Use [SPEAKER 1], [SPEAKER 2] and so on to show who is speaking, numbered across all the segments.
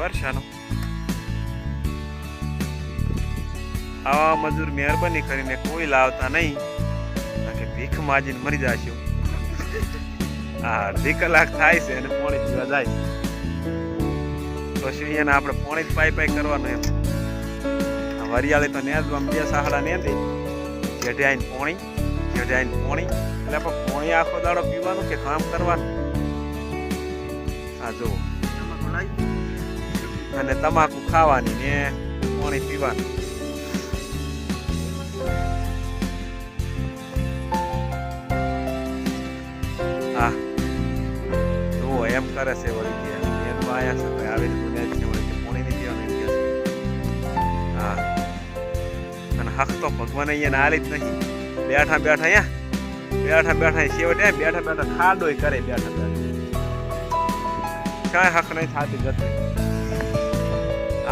[SPEAKER 1] વર્ષાનો. આવા મજૂર મહેરબાની કરીને કોઈ લાવતા નહીં. કે ભીખ માજીને મરી જશો. આ અડધી કલાક થાય છે અને પોણી પીવા જાય. પછી એને આપણે પોણી જ પાઈ પાઈ કરવાનું એમ. વરિયાળી તો નેજ આમ બે સાહડા નેદી જેઠે આવીને પોણી જેઠે આવીને પોણી. એટલે આપણે પોણી આખો દાડો પીવાનું કે કામ કરવાનું? આ જુઓ. અને તમાકુ ખાવાની ને પાણી પીવાનું. હા. જુઓ, એમ કરે છે વળી કે એમ તો આયા છે ભાઈ આવી રીતે છે, વળી કે પાણી નહીં પીવાનું હા. અને હક તો ભગવાન અહીંયા આલી જ નહીં. બેઠા બેઠા અહીંયા. બેઠા બેઠા છેવટે બેઠા બેઠા ખાડો કરે, બેઠા બેઠા. કાંઈ હક નહીં થતી ગતી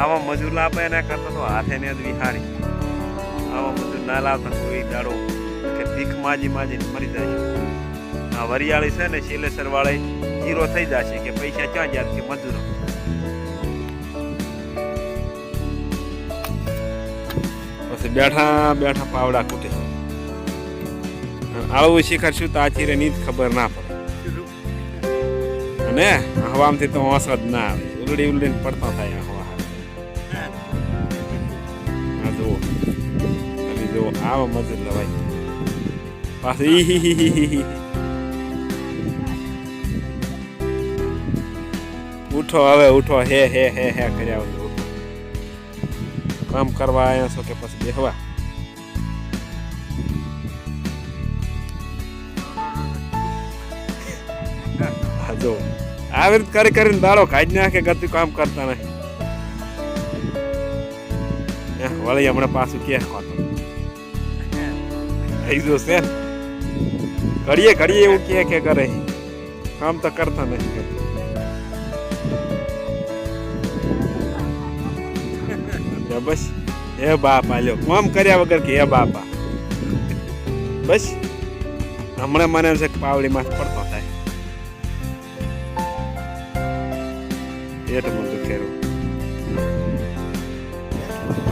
[SPEAKER 1] આવા મજૂર લાવે એના કરતા તો હાથે ને જ વિહારી. આવા મજૂર ના લાવતા કોઈ દાડો કે ભીખ માજી માજીને મરી જાય. આ વરિયાળી છે ને શિલેસર વાળે જીરો થઈ જશે કે પૈસા ક્યાં જાય કે મજૂરો? પછી બેઠા બેઠા પાવડા કૂટે. આવું શીખરશું તો આચીરે ની જ ખબર ના પડે. અને હવામાંથી તો હોંસ જ ના આવે. ઉલડી ઉલડીને પડતા થાય હવા જુઓ તમે જુઓ આવા મજૂર લવાય પાછું. ઉઠો હવે, ઉઠો. હે હે હે હે કર્યા વગર કામ કરવા આવ્યા છો કે પછી બેહવા? જો, આવી રીતે કરી કરીને દાડો કાઢી નાખે ગતિ કામ કરતા નહીં. એ વળી હમણાં પાછું કે ખાતો થઈ જશે ને ઘડીએ ઘડીએ એવું કે કે કરે કામ તો કરતા નથી એ બસ હે બાપા લ્યો કોમ કર્યા વગર કે હે બાપા બસ હમણાં મને એમ છે કે પાવડીમાં પડતો થાય પેટ મોટું ખેરું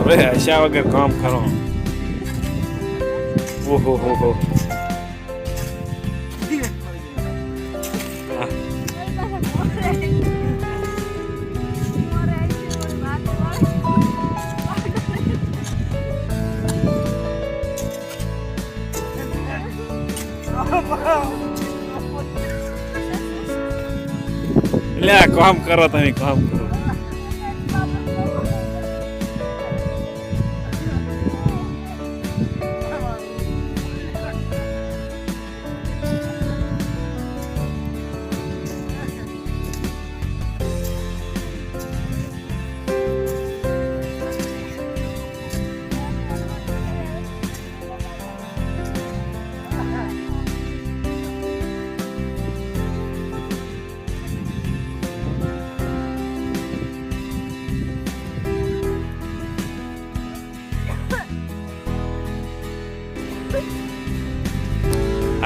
[SPEAKER 1] હવે હશા વગર કામ કરો. ઓહો હો હો. લે કામ કરો તમે કામ કરો.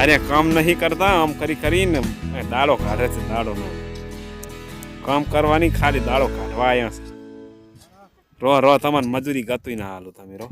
[SPEAKER 1] અરે કામ નહીં કરતા, આમ કરી કરીને દાડો કાઢે છે દાડો નો કામ કરવાની ખાલી દાડો કાઢવા અહીંયા છે. રો રો તમને મજૂરી ગતું ના હાલો તમે, રો.